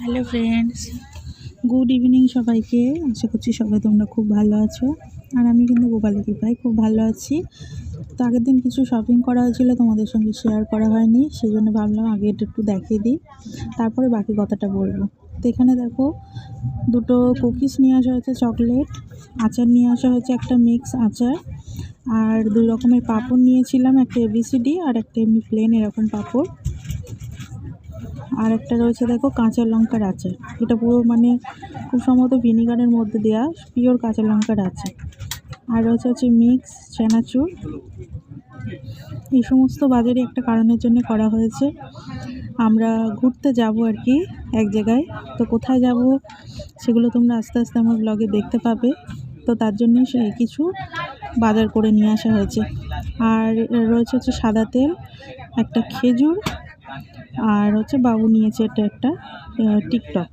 Hello friends good evening সবাইকে। আশা করছি সবাই তোমরা খুব ভালো আছো। আর আমি কিন্তু গোপালের কৃপায় খুব ভালো আছি। তো আগের দিন কিছু শপিং করা হয়েছিল, তোমাদের সঙ্গে শেয়ার করা হয়নি। সেই জন্য ভাবলাম আগে এটা একটু দেখিয়ে দিই। তারপরে বাকি কথাটা বলব। তো এখানে দেখো, দুটো কুকিজ নিয়ে আসা হয়েছে চকলেট আচার নিয়ে আসা হয়েছে একটা মিক্স আচার। আর দুই রকমের পাঁপড় নিয়েছিলাম, একটা এবিসিডি আর একটা এমনি প্লেন এরকম পাঁপড়। আর একটা রয়েছে, দেখো, কাঁচা লঙ্কার আচার। এটা পুরো মানে খুব সম্ভবত ভিনিগারের মধ্যে দেওয়া পিওর কাঁচা লঙ্কার আচার। আর রয়েছে হচ্ছে মিক্স চানাচুর। এই সমস্ত বাজারে একটা কারণের জন্য করা হয়েছে। আমরা ঘুরতে যাব আর কি এক জায়গায়। তো কোথায় যাব সেগুলো তোমরা আস্তে আস্তে আমার ব্লগে দেখতে পাবে। তো তার জন্য সে কিছু বাজার করে নিয়ে আসা হয়েছে। আর রয়েছে হচ্ছে সাদা তেল, একটা খেজুর আর হচ্ছে বাবু নিয়েছে এটা একটা টিকটক।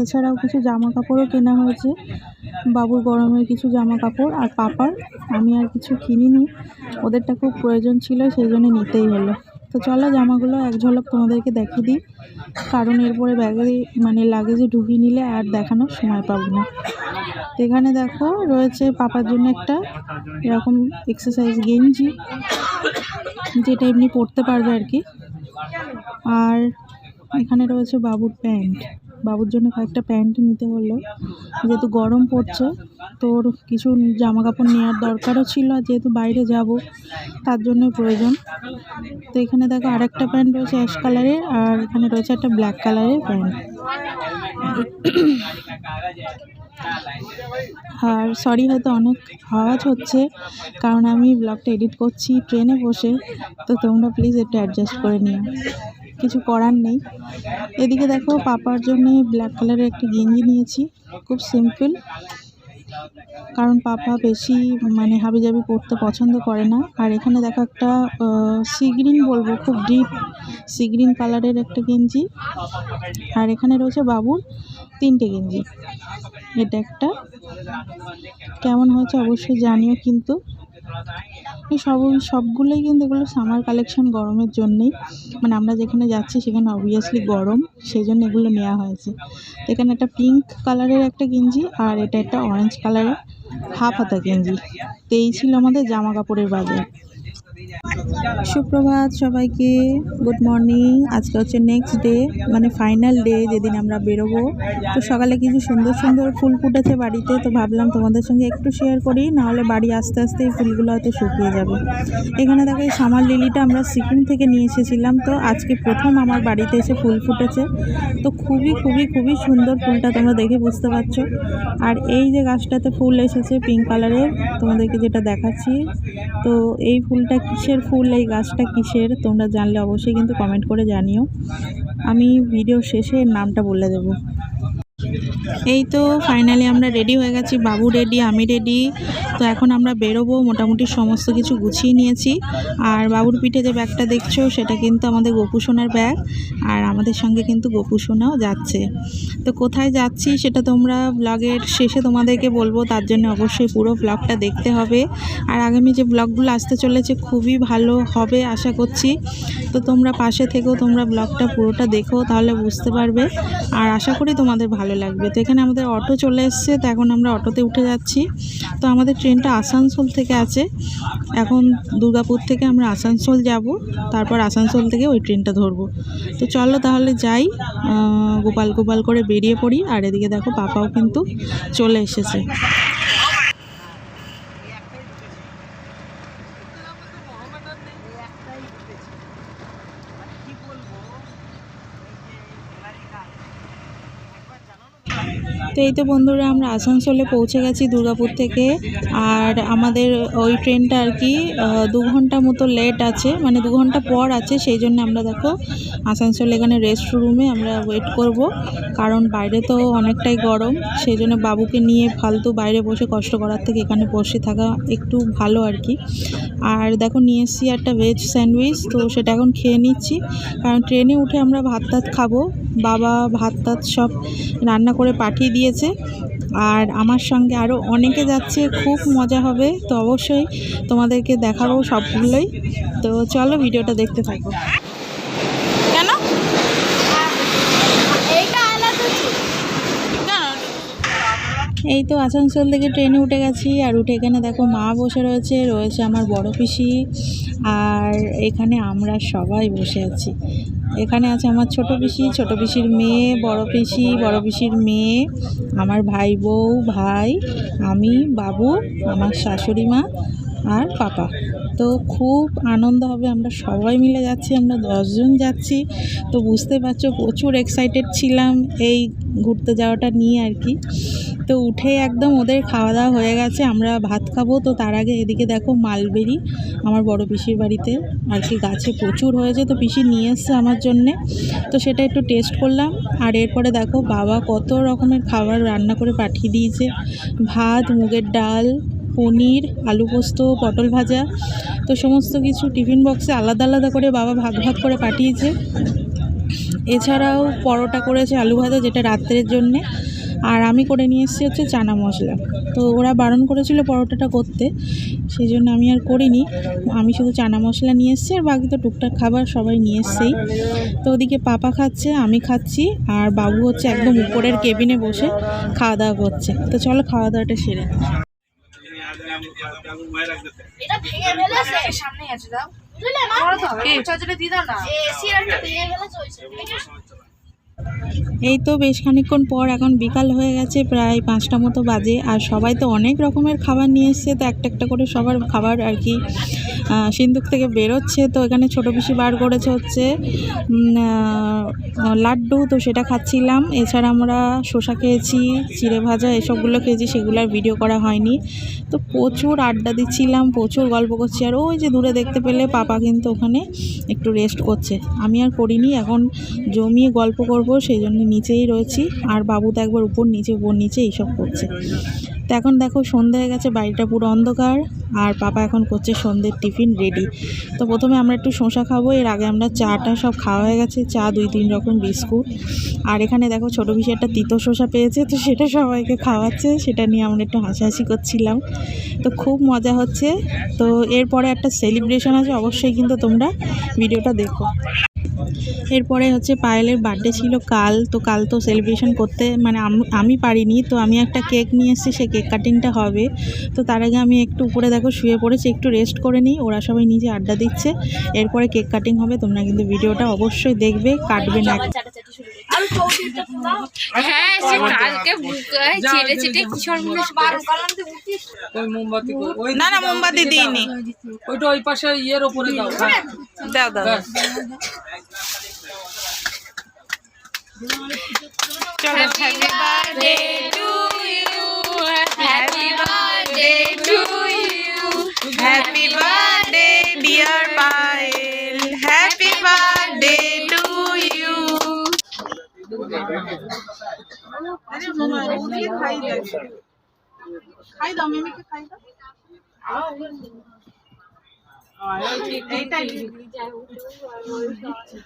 এছাড়াও কিছু জামা কাপড়ও কেনা হয়েছে। বাবুর গরমের কিছু জামা কাপড় আর পাপার। আমি আর কিছু কিনিনি। ওদেরটা খুব প্রয়োজন ছিল, সেই জন্য নিতেই হলো। তো চলো জামাগুলো এক ঝলক তোমাদেরকে দেখিয়ে দিই। কারণ এরপরে ব্যাগে মানে লাগেজে ঢুকিয়ে নিলে আর দেখানোর সময় পাবো না। এখানে দেখো রয়েছে পাপার জন্য একটা এরকম এক্সারসাইজ গেঞ্জি, যেটা এমনি পরতে পারবে আর কি। আর এখানে রয়েছে বাবুর প্যান্ট। বাবুর জন্য কয়েকটা প্যান্ট নিতে হলো। যেহেতু গরম পড়ছে তোর কিছু জামা কাপড় নেওয়ার দরকারও ছিল, আর যেহেতু বাইরে যাব, তার জন্য প্রয়োজন। তো এখানে দেখো আরেকটা প্যান্ট রয়েছে অ্যাশ কালারের আর এখানে রয়েছে একটা ব্ল্যাক কালারের প্যান্ট। আর সরি, হয়তো অনেক আওয়াজ হচ্ছে, কারণ আমি ব্লগটা এডিট করছি ট্রেনে বসে, তো তোমরা প্লিজ একটু অ্যাডজাস্ট করে নিও। কিছু করার নেই। এদিকে দেখো, পাপার জন্য ব্ল্যাক কালারের একটা গেঞ্জি নিয়েছি, খুব সিম্পল। কারণ পাপা বেশি মানে হাবিজাবি পড়তে পছন্দ করে না। আর এখানে দেখো একটা সি গ্রিন বলব, খুব ডিপ সি গ্রিন কালারের একটা গেঞ্জি। আর এখানে রয়েছে বাবুর তিনটে গেঞ্জি। এটা একটা। কেমন হয়েছে অবশ্যই জানিও কিন্তু। সব, সবগুলোই কিন্তু এগুলো সামার কালেকশন গরমের জন্যেই। মানে আমরা যেখানে যাচ্ছি সেখানে অবভিয়াসলি গরম সেই জন্য এগুলো নেওয়া হয়েছে। এখানে একটা পিঙ্ক কালারের একটা গেঞ্জি আর এটা একটা অরেঞ্জ কালারের হাফ হাতা গেঞ্জি। তো এই ছিল আমাদের জামা কাপড়ের বাজার। সুপ্রভাত সবাইকে গুড মর্নিং আজকে হচ্ছে নেক্সট ডে মানে ফাইনাল ডে যেদিন আমরা বেরোবো। তো সকালে কিছু সুন্দর সুন্দর ফুল ফুটেছে বাড়িতে, তো ভাবলাম তোমাদের সঙ্গে একটু শেয়ার করি, নাহলে বাড়ি আস্তে আস্তে এই ফুলগুলো হয়তো শুকিয়ে যাবে। এখানে দেখো এই সামার লিলিটা আমরা সিকিম থেকে নিয়ে এসেছিলাম, তো আজকে প্রথম আমার বাড়িতে এসে ফুল ফুটেছে। তো খুবই খুবই খুবই সুন্দর ফুলটা তোমরা দেখে বুঝতে পারছ। আর এই যে গাছটাতে ফুল এসেছে পিঙ্ক কালারের তোমাদেরকে যেটা দেখাচ্ছি, তো এই ফুলটা কিসের ফুল এই গাছটা কিসের? তোমরা জানলে অবশ্যই কিন্তু কমেন্ট করে জানিও। আমি ভিডিও শেষে নামটা বলে দেবো। এই তো ফাইনালি আমরা রেডি হয়ে গেছি, বাবু রেডি আমি রেডি তো এখন আমরা বেরোবো, মোটামুটি সমস্ত কিছু গুছিয়ে নিয়েছি। আর বাবুর পিঠে যে ব্যাগটা দেখছ, সেটা কিন্তু আমাদের গোপু সোনার ব্যাগ। আর আমাদের সঙ্গে কিন্তু গোপু সোনাও যাচ্ছে। তো কোথায় যাচ্ছি, সেটা তোমরা ব্লগের শেষে তোমাদেরকে বলব, তার জন্য অবশ্যই পুরো ব্লগটা দেখতে হবে। আর আগামী যে ব্লগগুলো আসতে চলেছে, খুবই ভালো হবে, আশা করছি। তো তোমরা পাশে থেকেও তোমরা ব্লগটা পুরোটা দেখো, তাহলে বুঝতে পারবে। আর আশা করি তোমাদের ভালো লাগবে। তো এখানে আমাদের অটো চলে এসছে, তো এখন আমরা অটোতে উঠে যাচ্ছি। তো আমাদের ট্রেনটা আসানসোল থেকে আছে। এখন দুর্গাপুর থেকে আমরা আসানসোল যাব, তারপর আসানসোল থেকে ওই ট্রেনটা ধরবো। তো চলো তাহলে যাই গোপাল গোপাল করে বেরিয়ে পড়ি। আর এদিকে দেখো, পাপাও কিন্তু চলে এসেছে। তো এই তো বন্ধুরা আমরা আসানসোলে পৌঁছে গেছি দুর্গাপুর থেকে। আর আমাদের ওই ট্রেনটা আর কি দু ঘণ্টা মতো লেট আছে মানে দু ঘণ্টা পর আছে, সেই জন্য আমরা দেখো আসানসোল এখানে রেস্ট রুমে আমরা ওয়েট করব। কারণ বাইরে তো অনেকটাই গরম, সেই জন্য বাবুকে নিয়ে ফালতু বাইরে বসে কষ্ট করার থেকে এখানে বসে থাকা একটু ভালো আর কি। আর দেখো নিয়ে এসেছি একটা ভেজ স্যান্ডউইচ তো সেটা এখন খেয়ে নিচ্ছি। কারণ ট্রেনে উঠে আমরা ভাত টাত খাব, বাবা ভাত টাত সব রান্না করে পাঠিয়ে দিয়েছে আর আমার সঙ্গে আরও অনেকে যাচ্ছে, খুব মজা হবে, তো অবশ্যই তোমাদেরকে দেখাবো সবগুলোই। তো চলো, ভিডিওটা দেখতে থাকো কেন এই তো আসানসোল থেকে ট্রেনে উঠে গেছি, আর উঠে এখানে দেখো মা বসে রয়েছে রয়েছে আমার বড় পিসি, আর এখানে আমরা সবাই বসে আছি। এখানে আছে আমার ছোট পিসি, ছোট পিসির মেয়ে, বড় পিসি, বড় পিসির মেয়ে, আমার ভাই বউ, ভাই, আমি, বাবু, আমার শাশুড়ি মা, আর পাপা। তো খুব আনন্দ হবে, আমরা সবাই মিলে যাচ্ছি, আমরা দশজন যাচ্ছি। তো বুঝতে পারছ, প্রচুর এক্সাইটেড ছিলাম এই ঘুরতে যাওয়াটা নিয়ে আর কি। তো উঠে একদম ওদের খাওয়া দাওয়া হয়ে গেছে, আমরা ভাত খাব। তো তার আগে এদিকে দেখো মালবেরি, আমার বড় পিসির বাড়িতে। আর কি গাছে প্রচুর হয়েছে, তো পিসি নিয়ে এসছে আমার জন্যে। তো সেটা একটু টেস্ট করলাম। আর এরপরে দেখো বাবা কত রকমের খাবার রান্না করে পাঠিয়ে দিয়েছে। ভাত, মুগের ডাল, পনির, আলু পোস্ত, পটল ভাজা। তো সমস্ত কিছু টিফিন বক্সে আলাদা আলাদা করে বাবা ভাগ ভাগ করে পাঠিয়েছে। এছাড়াও পরোটা করেছে আলু ভাজা, যেটা রাত্রের জন্যে। আর আমি করে নিয়ে এসেছি হচ্ছে চানা মশলা। তো ওরা বারণ করেছিল পরোটাটা করতে সেই জন্য আমি আর করিনি। আমি শুধু চানা মশলা নিয়ে এসেছি আর বাকি তো টুকটাক খাবার সবাই নিয়ে এসছেই। তো ওদিকে পাপা খাচ্ছে আমি খাচ্ছি আর বাবু হচ্ছে একদম উপরের কেবিনে বসে খাওয়া দাওয়া করছে। তো চলো খাওয়া দাওয়াটা সেরে নিই। এটা ভেঙে ফেলেছে। সামনে আছে দাও। বুঝলে মা দিয়ে না এসি একটা ভেঙে ফেলেছে ওই সাইডে। এই তো বেশ খানিকক্ষণ পর এখন বিকাল হয়ে গেছে, প্রায় পাঁচটা মতো বাজে। আর সবাই তো অনেক রকমের খাবার নিয়ে এসছে, তো একটা একটা করে সবার খাবার আর কি সিন্দুক থেকে বেরোচ্ছে। তো এখানে ছোটো পিসি বার করেছে হচ্ছে লাড্ডু, তো সেটা খাচ্ছিলাম। এছাড়া আমরা শসা খেয়েছি, চিড়ে ভাজা, এসবগুলো খেয়েছি, সেগুলো আর ভিডিও করা হয়নি। তো প্রচুর আড্ডা দিচ্ছিলাম, প্রচুর গল্প করছি। আর ওই যে দূরে দেখতে পেলে পাপা কিন্তু ওখানে একটু রেস্ট করছে। আমি আর করিনি, এখন জমিয়ে গল্প করব, সেই জন্য নিচেই রয়েছি। আর বাবু তো একবার উপর নিচে উপর নিচে এইসব করছে। তো এখন দেখো সন্ধে হয়ে গেছে, বাড়িটা পুরো অন্ধকার। আর পাপা এখন করছে সন্ধ্যের টিফিন রেডি। তো প্রথমে আমরা একটু শসা খাব, এর আগে আমরা চাটা সব খাওয়া হয়ে গেছে, চা, দুই, তিন রকম বিস্কুট। আর এখানে দেখো ছোটো পিসি একটা তিতো শসা পেয়েছে, তো সেটা সবাইকে খাওয়াচ্ছে, সেটা নিয়ে আমরা একটু হাসাহাসি করছিলাম। তো খুব মজা হচ্ছে। তো এরপরে একটা সেলিব্রেশন আছে, অবশ্যই কিন্তু তোমরা ভিডিওটা দেখো। এরপরে হচ্ছে পায়েলের বার্থডে ছিল কাল তো কাল তো সেলিব্রেশন করতে মানে আমি পারিনি তো আমি একটা কেক নিয়ে এসেছি সেই কেক কাটিংটা হবে। তো তার আগে আমি একটু উপরে দেখো শুয়ে পড়েছি একটু রেস্ট করে নিই ওরা সবাই নিজে আড্ডা দিচ্ছে। এরপরে কেক কাটিং হবে তোমরা কিন্তু ভিডিওটা অবশ্যই দেখবে কাটবে না। হ্যাঁ সে কালকে ছেড়ে কিশোর না না মোমবাতি দিইনি। ওইটা ওই পাশে ইয়ের ওপরে দাও। দাও দাও। চলো happy birthday to you happy birthday to you happy birthday dear Payel happy birthday to you খাই দাও মিমিকে খাই দাও এইটাই নিয়ে নেওয়ার জন্য কিনে আনো।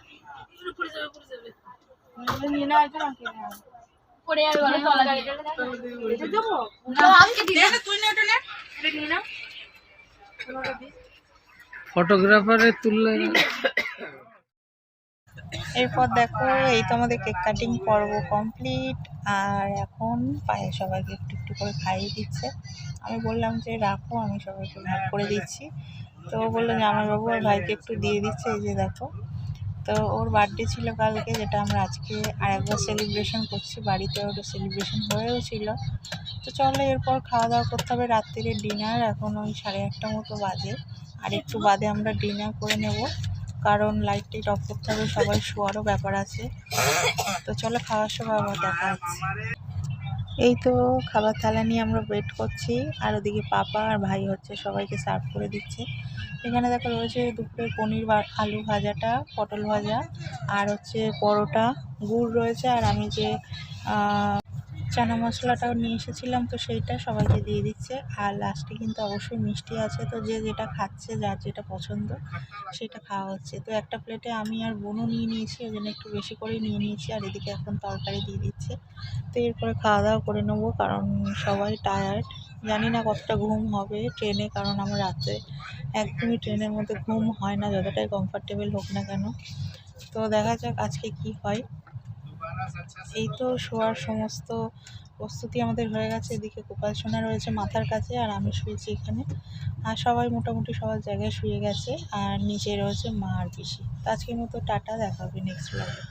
পড়ে যাবে ফটোগ্রাফারের তুললে এরপর দেখো, এই তো আমাদের কেক কাটিং পর্ব কমপ্লিট আর এখন পায়ে সবাইকে একটু একটু করে খাইয়ে দিচ্ছে। আমি বললাম যে, রাখো, আমি সবাইকে ভাগ করে দিচ্ছি। তো বলল যে, আমার বাবু আর ভাইকে একটু দিয়ে দিচ্ছে, এই যে দেখো। তো ওর বার্থডে ছিল কালকে, যেটা আমরা আজকে আর একবার সেলিব্রেশন করছি। বাড়িতে ওটা সেলিব্রেশন হয়েও ছিল। তো চলো এরপর খাওয়া দাওয়া করতে হবে রাত্রিরে ডিনার এখন ওই সাড়ে আটটা মতো বাজে। আর একটু বাদে আমরা ডিনার করে নেব, কারণ লাইট টাইট অফ করতে হবে, সবাই শোয়ারও ব্যাপার আছে। তো চলো খাওয়ার সময় আবার দেখা হচ্ছে। এই তো খাবার থালা নিয়ে আমরা ওয়েট করছি। আর ওদিকে পাপা আর ভাই হচ্ছে সবাইকে সার্ভ করে দিচ্ছে। এখানে দেখো রয়েছে দুপুরের পনির আলু ভাজাটা, পটল ভাজা, আর হচ্ছে পরোটা, গুড় রয়েছে। আর আমি যে চানা মশলাটাও নিয়ে এসেছিলাম, তো সেইটা সবাইকে দিয়ে দিচ্ছে। আর লাস্টে কিন্তু অবশ্যই মিষ্টি আছে, তো যে যেটা খাচ্ছে, যার যেটা পছন্দ, সেটা খাওয়া হচ্ছে। তো একটা প্লেটে আমি আর বোনও নিয়ে নিয়েছি, ওই জন্য একটু বেশি করে নিয়ে নিয়েছি, আর এদিকে এখন তরকারি দিয়ে দিচ্ছে। তো এরপরে খাওয়া দাওয়া করে নেব, কারণ সবাই টায়ার্ড জানি না কতটা ঘুম হবে ট্রেনে, কারণ আমার রাতে একদমই ট্রেনের মধ্যে ঘুম হয় না, যতটাই কমফর্টেবল হোক না কেন। তো দেখা যাক আজকে কি হয়। এই তো শোয়ার সমস্ত প্রস্তুতি আমাদের হয়ে গেছে। এদিকে গোপাল সোনা রয়েছে মাথার কাছে আর আমি শুয়েছি এখানে। আর সবাই মোটামুটি সবার জায়গায় শুয়ে গেছে। আর নিচে রয়েছে মা আর পিসি। তো আজকের মতো টাটা, দেখা হবে নেক্সট ব্লগে